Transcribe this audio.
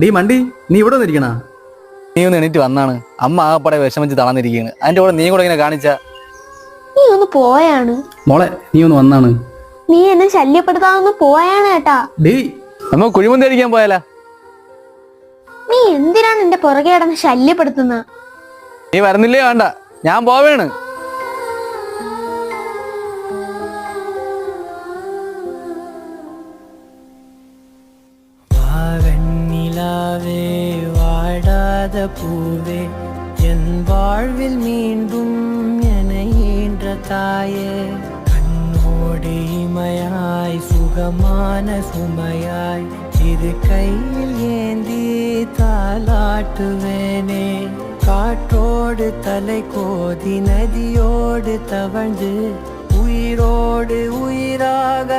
D മണ്ടി നീ ഇവിടെ വന്നിരിക്കണ? നീ ഒന്ന് എണീറ്റ് വന്നാണ്. അമ്മ ആകപ്പാടെ വിഷമിച്ച് തളർന്നിരിക്കുകയാണ്. അതിന്റെ കൂടെ നീ കൂടെ ഇങ്ങനെ കാണിച്ച? നീ ഒന്ന് പോയാണ്. മോളെ നീ ഒന്ന് വന്നാണ്. നീ എന്നെ ശല്യപ്പെടുത്താതൊന്ന് പോയാണ് കേട്ടാ ഡീ നമ്മ കുഴിമന്തി അടിക്കാൻ പോയാലാ? നീ എന്തിനാണ് എന്റെ പുറകെ അടന്ന് ശല്യപ്പെടുത്തുന്നത് നീ വരുന്നില്ലേ വേണ്ട. ഞാൻ പോവേണ്. வாவெண்ணிலாவே வாடாத பூவே என் வாழ்வில் மீண்டும் என ஈன்ற தாயே. கண்ணோடு இமையாய் சுகமான சுமையாய் இரு கையில் ஏந்தி தாளாட்டுவேனே. காற்றோடு தலை கோதி நதியோடு தவழ்ந்து உயிரோடு உயிராக